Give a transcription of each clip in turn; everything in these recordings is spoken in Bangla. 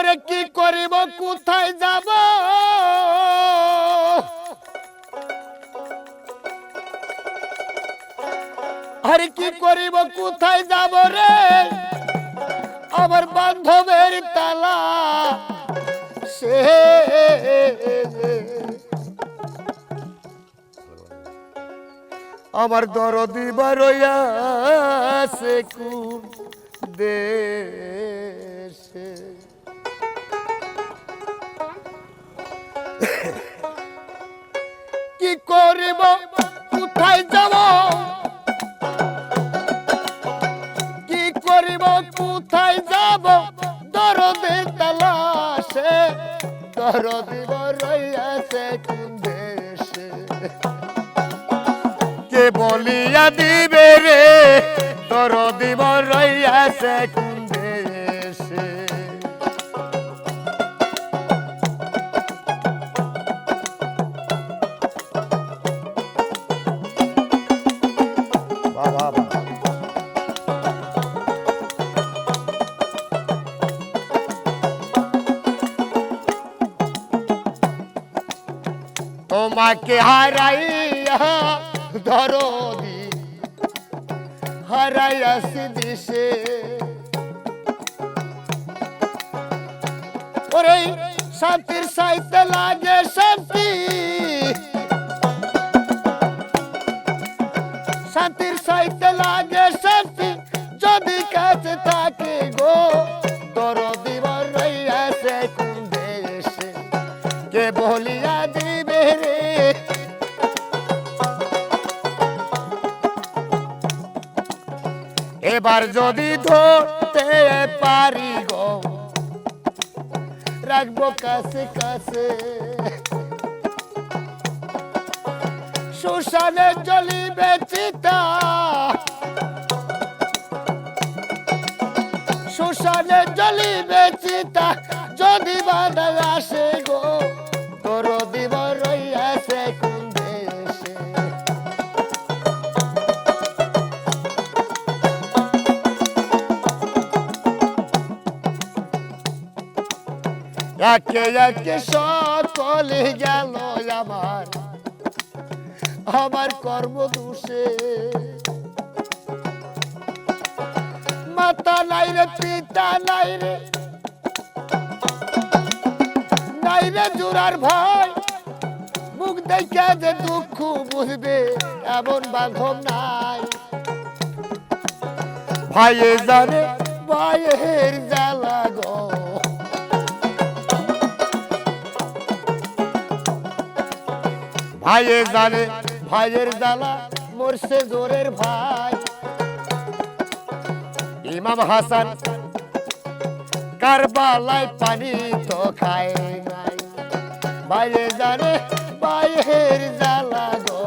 ওরে কি করিব, কোথায় যাব? আরে কি করিব, কোথায় যাব রে? আমার বান্ধবের তালা সে আমার দরদি বারইয়াছে কোন দেশে? করিব, কোথায় যাব? কি করিব, কোথায় যাব? দরদে তালাশে, দরদি বারইয়াছে কোন দেশে? কে বলিয়া দিবে রে? তোর দিব রইয়াছে কোন তোমাকে হারাইয়া ধরদি হারাইয়াছি দিশে। ওরে শান্তির সাইতে লাগে শান্তি। শান্তির সাইতে লাগে শান্তি, যদি কাছে থাকে গো তোর দিবর রইয়াছে কোন দেশে। কে বলিয়া দিবে রে? এবার যদি ধরতে পারি গো, রাখব কাছে কাছে। সুশানে জ্বলিবে চিতা। সুশানে জ্বলিবে চিতা, যদি বাধা আসে গো তোর দিব রইয়াছে একে একে সকলে গেল আমার কর্ম দোষে। মাতা নাই রে, পিতা নাই রে। নাই রে জোরার ভাই, মুখ দেখে যে দুঃখ বুঝবে, এমন বাঁধব নাই। ভাইয়ে জানে, ভাইয়ের জ্বালা গো। ভাইয়ে জানে ভাইয়ের জ্বালা মরছে জোরের ভাই। ইমাম হাসান কারবালায় পানি তো খায় নাই। ভাইয়ে জানে ভাইয়ের জ্বালা গো।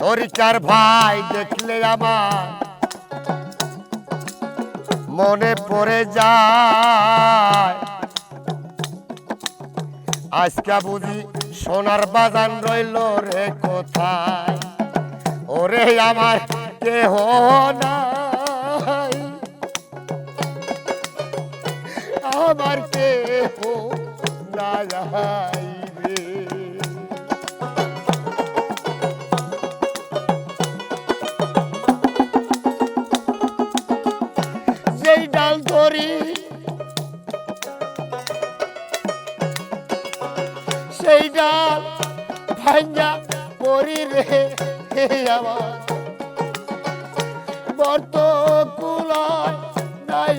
তরিকার ভাই দেখলে আমার মনে পড়ে যায়। আজকা বুঝি সোনার বাজান রইল রে কোথায়? ওরে আমার কেহ নাই। আমার কেহ রে। যেই ডাল ধরি পরি রে হে আমার বর্ত কুলায় নাই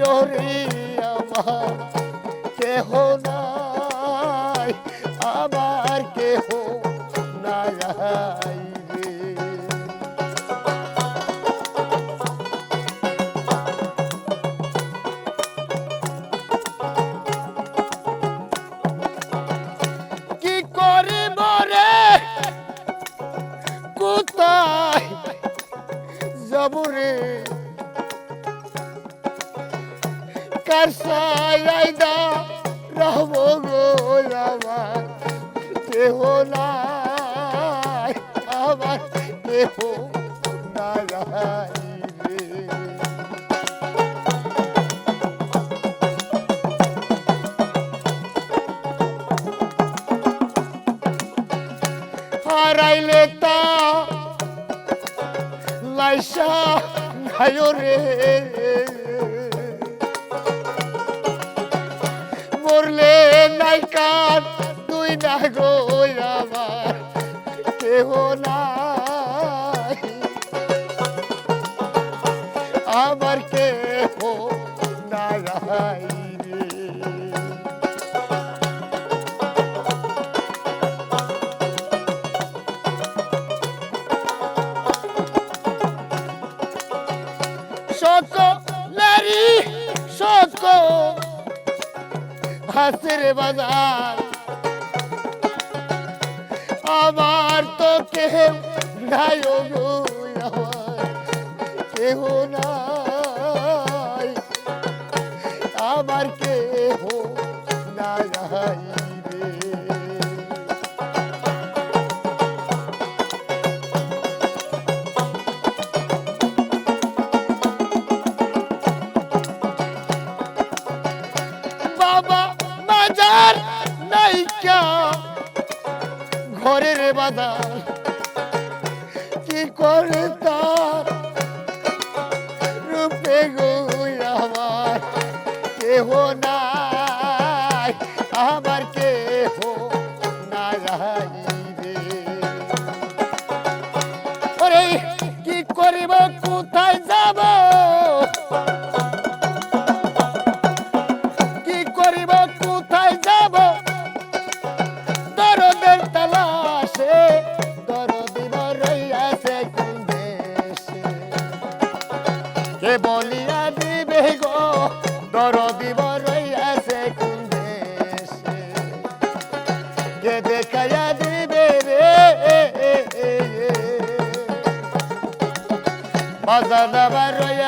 আমার। কেহ নাই কার সাইদা রহব গো আমার। কেহ নাই, আমার কেহ দাঁড়াই হারাইলে তা লাইসা গায় রে। নাই কান তুই না গো আমার কেহ নাই। আমার কেহ নাই সকলেরই হাসির বাজার। আমার তো কেহ নাই আমার কেহ নাই। আমার কেহ নাই। ঘরের বাজার। কি করে তার রূপে গো আমার? কেহ নাই আমার কেহ নাই। কে দেখাইয়া দিবে রে। বাজার কোন